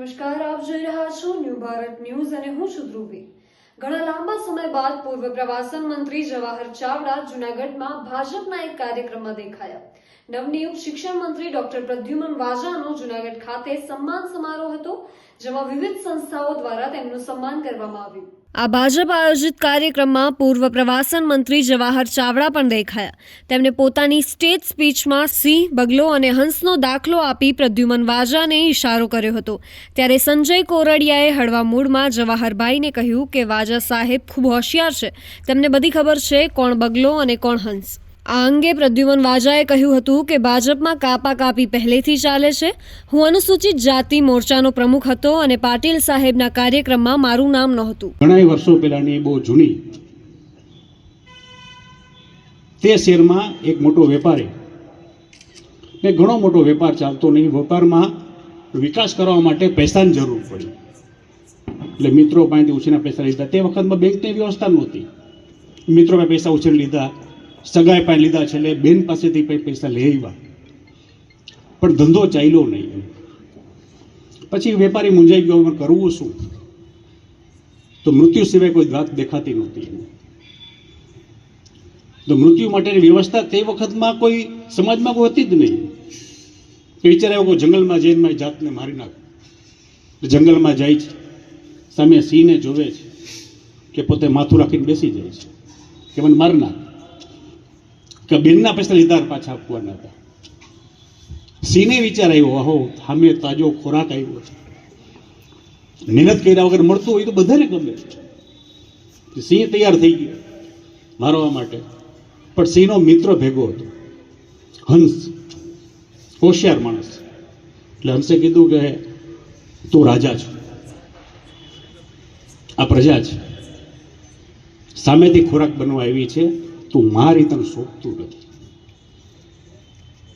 નમસ્કાર, આપ જોઈ રહ્યા છો ન્યૂ ભારત ન્યૂઝ અને હું છું ધ્રુવી. ઘણા લાંબા સમય બાદ પૂર્વ પ્રવાસન મંત્રી જવાહર ચાવડા જૂનાગઢમાં ભાજપના એક કાર્યક્રમમાં દેખાયા. નવનિયુક્ત શિક્ષણ મંત્રી ડોક્ટર પ્રદ્યુમન વાજાનો જુનાગઢ ખાતે સન્માન સમારોહ હતો, જેમાં વિવિધ સંસ્થાઓ દ્વારા તેમનું સન્માન કરવામાં આવ્યું. આ ભાજપ આયોજિત કાર્યક્રમમાં પૂર્વ પ્રવાસન મંત્રી જવાહર ચાવડા પણ દેખાયા. તેમણે પોતાની સ્ટેજ સ્પીચમાં સિંહ, બગલો અને હંસનો દાખલો આપી પ્રદ્યુમન વાજાને ઇશારો કર્યો હતો. ત્યારે સંજય કોરડિયાએ હળવા મૂડમાં જવાહરભાઈને કહ્યું કે વાજા સાહેબ ખૂબ હોશિયાર છે. તેમને બધી ખબર છે કોણ બગલો અને કોણ હંસ. આ અંગે પ્રદ્યુમન વાજાએ કહ્યું હતું કે ભાજપમાં કાપા કાપી પહેલેથી ચાલે છે. હું અનુસૂચિત જાતિ મોરચાનો પ્રમુખ હતો અને પાટીલ સાહેબના કાર્યક્રમમાં મારું નામ નહોતું. ઘણા વર્ષો પહેલાની બહુ જૂની તે શહેરમાં એક મોટો વેપારી ને ઘણો મોટો વેપાર ચાલતો નહીં. વેપારમાં વિકાસ કરવા માટે પૈસાની જરૂર પડી. એટલે મિત્રો પાસેથી ઉછીના પૈસા લીધા. તે વખતમાં બેંકની વ્યવસ્થા નહોતી. મિત્રો પાસે પૈસા ઉછીને લીધા. સગાઈ પાસે લીધા છેલ્લે બેન પાસેથી કંઈ પૈસા લઈ આવ્યા. પણ ધંધો ચાલ્યો નહીં પછી વેપારી મૂંઝાઈ ગયો અમે કરવું શું? તો મૃત્યુ સિવાય કોઈ વાત દેખાતી નહોતી. તો મૃત્યુ માટેની વ્યવસ્થા તે વખતમાં કોઈ સમાજમાં કોઈ હતી જ નહીં. આવ્યો કોઈ જંગલમાં જઈને મારી જાતને મારી નાખ. જંગલમાં જાય છે. સામે સિંહને જોવે છે કે પોતે માથું રાખીને બેસી જાય છે. કે મને માર નાખ. કે બેનના પૈસા લીધા પાછા આપવાના હતા. સિંહને વિચાર આવ્યો અહો સામે તાજો ખોરાક આવ્યો છે. મહેનત કર્યા વગર મળતું હોય તો બધાને ગમે. સિંહ તૈયાર થઈ ગયો મારવા માટે. પણ સિંહનો મિત્ર ભેગો હતો. હંસ, હોશિયાર માણસ. એટલે હંસે કીધું કે, તું રાજા છો. આ પ્રજા છે. સામેથી ખોરાક બનવા આવી છે. તું મારી તને શોભતું નથી.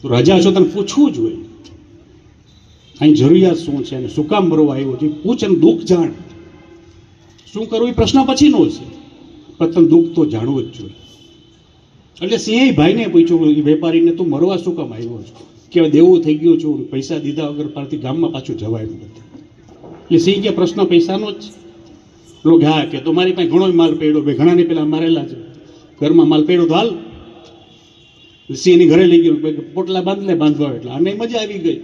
તું રાજા છો તને પૂછવું જોઈએ અહીં જરૂરિયાત શું છે અને શું કામ ભરવા આવ્યો છે પૂછ અને દુઃખ જાણ. શું કરવું એ પ્રશ્ન પછીનો છે. પણ તને દુઃખ તો જાણવું જ જોઈએ. એટલે સિંહે ભાઈને પૂછ્યું, એ વેપારીને તું મરવા શું કામ આવ્યો છો? કે દેવું થઈ ગયું છું, પૈસા દીધા વગર પારથી ગામમાં પાછું જવાયું નથી એટલે સિંહ કે, પ્રશ્ન પૈસાનો જ લોકો હા, કે તો મારી પાસે ઘણો માલ પડ્યો ભાઈ ઘણાને પેલા મારેલા છે. ઘરમાં માલ પડ્યો તો હાલ. સિંહની ઘરે લઈ ગયો. પોટલા બાંધલે બાંધવા એટલે. અને મજા આવી ગઈ.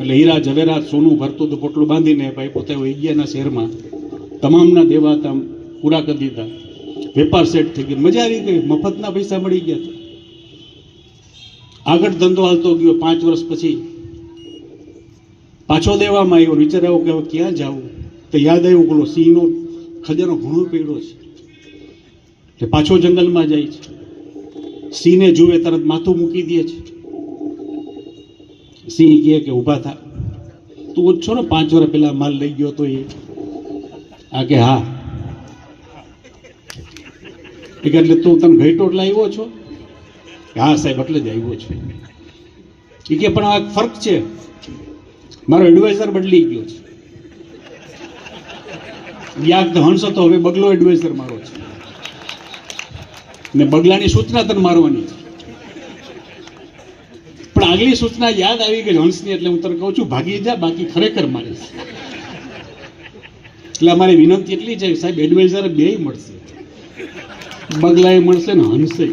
એટલે હીરા ઝવેરા સોનું ભરતું તો પોટલું બાંધીને ભાઈ પોતે વહી ગયાના શહેરમાં તમામના દેવા તામ પૂરા કરી દીધા. વેપાર સેટ થઈ ગયો. મજા આવી ગઈ. મફતના પૈસા મળી ગયા. આગળ ધંધો હાલતો ગયો પાંચ વર્ષ પછી. પાછો દેવામાં આવ્યો. વિચાર આવ્યો કે ક્યાં જવું તો યાદ આવ્યું પેલો સિંહનો ખજાનો ઘણો પીડો છે. એટલે પાછો જંગલમાં જાય છે. સિંહને જુએ તરત માથું મૂકી દે છે. સિંહ કહે કે ઊભા થા. તું ઓછો ને, પાંચ વર્ષ પહેલા માલ લઈ ગયો તો એ. આ કે હા. એટલે તું તમે ઘેટો લાવ્યો છો? હા સાહેબ, એટલે જ આવ્યો છે. એ કે પણ આ ફર્ક છે. મારો એડવાઇઝર બદલી ગયો છે. યાદ હંસ હતો હવે બગલો એડવાઇઝર મારો છે. ને બગલાની સૂચના તને મારવાની પણ આગલી સૂચના યાદ આવી ગઈ હંસની, એટલે હું તને કહું છું, ભાગી જા, બાકી ખરેખર મારીશ. એટલે અમારી વિનંતી એટલી છે સાહેબ, એડવાઇઝર બે મળશે. બગલાએ મળશે ને હંસે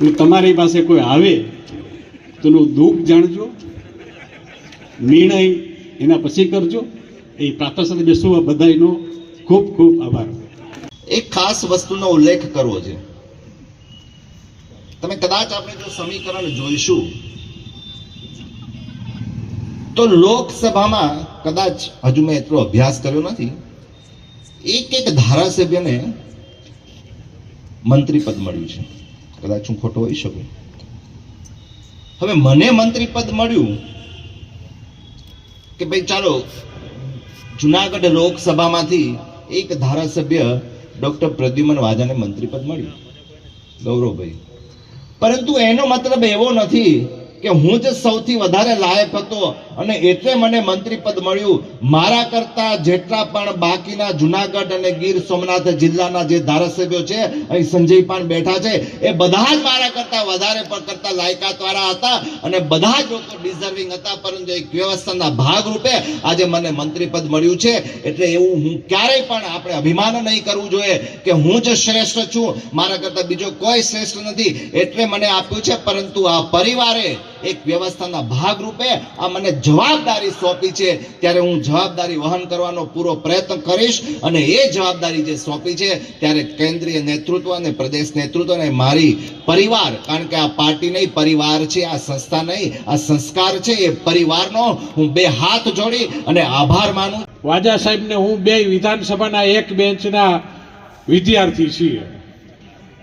અને તમારી પાસે કોઈ આવે તો એનું દુઃખ જાણજો, નિર્ણય એના પછી કરજો. એ પ્રાર્થના સાથે બેસવા બધાનો ખૂબ ખૂબ આભાર. એક ખાસ વસ્તુનો ઉલ્લેખ કરવો છે. તમે કદાચ આપણે જો સમીકરણ જોઈશું, તો લોકસભામાં કદાચ હજુ મેં એટલો અભ્યાસ કર્યો નથી. એક એક ધારાસભ્યને મંત્રી પદ મળ્યું છે. કદાચ હું ખોટો હોઈ શકું. હવે મને મંત્રી પદ મળ્યું કે ભાઈ ચાલો, જુનાગઢ લોકસભામાંથી એક ધારાસભ્ય ડોક્ટર પ્રદ્યુમન વાજાને મંત્રીપદ મળ્યું. ગૌરવભાઈ. પરંતુ એનો મતલબ એવો નથી કે હું જ સૌથી વધારે લાયક હતો અને એટલે મને મંત્રી પદ મળ્યું. મારા કરતા જેટલા પણ બાકીના જુનાગઢ અને ગીર સોમનાથ જિલ્લાના જે ધારાસભ્યો છે, અહીં સંજય પણ બેઠા છે, એ બધા જ મારા કરતા વધારે પણ કરતા લાયકાત વાળા હતા અને બધા જ લોકો ડિઝર્વિંગ હતા, પરંતુ એક વ્યવસ્થાના ભાગરૂપે આજે મને મંત્રી પદ મળ્યું છે. એટલે એવું હું ક્યારેય પણ આપણે અભિમાન નહીં કરવું જોઈએ કે હું જ શ્રેષ્ઠ છું. મારા કરતા બીજો કોઈ શ્રેષ્ઠ નથી. એટલે મને આપ્યું છે, પરંતુ આ પરિવારે એક વ્યવસ્થાના ભાગરૂપે આ મને જવાબદારી સોંપી છે. ત્યારે હું જવાબદારી વહન કરવાનો પૂરો પ્રયત્ન કરીશ અને એ જવાબદારી જે સોંપી છે, ત્યારે કેન્દ્રીય નેતૃત્વ અને પ્રદેશ નેતૃત્વ અને મારી પરિવાર, કારણ કે આ પાર્ટી નહીં, પરિવાર છે, આ સંસ્થા નહીં, આ સંસ્કાર છે, એ પરિવારનો હું બે હાથ જોડી અને આભાર માનું વાજા સાહેબને હું બે વિધાનસભાના એક બેન્ચના વિદ્યાર્થી છીએ.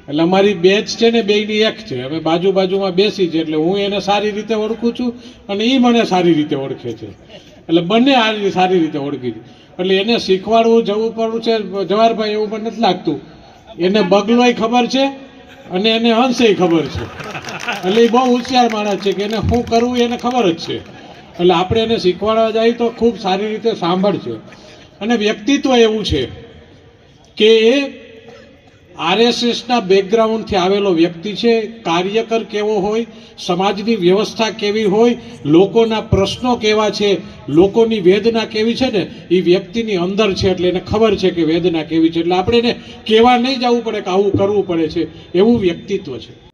એટલે અમારી બેચ છે ને બેની એક છે. અમે બાજુ બાજુમાં બેસી છે એટલે હું એને સારી રીતે ઓળખું છું અને એ મને સારી રીતે ઓળખે છે. એટલે બંને આ સારી રીતે ઓળખી છે. એટલે એને શીખવાડવું, જવું પડવું છે. જવાહરભાઈ, એવું પણ નથી લાગતું. એને બગલોય ખબર છે અને એને હંસે ખબર છે. એટલે એ બહુ હોશિયાર માણસ છે કે એને શું કરવું એને ખબર જ છે. એટલે આપણે એને શીખવાડવા જઈએ તો ખૂબ સારી રીતે સાંભળશે અને વ્યક્તિત્વ એવું છે કે એ આરએસએસના બેકગ્રાઉન્ડથી આવેલો વ્યક્તિ છે, કાર્યકર કેવો હોય, સમાજની વ્યવસ્થા કેવી હોય, લોકોના પ્રશ્નો કેવા છે, લોકોની વેદના કેવી છે ને એ વ્યક્તિની અંદર છે એટલે એને ખબર છે કે વેદના કેવી છે. એટલે આપણે એને કહેવા નહીં જવું પડે કે આવું કરવું પડે છે, એવું વ્યક્તિત્વ છે.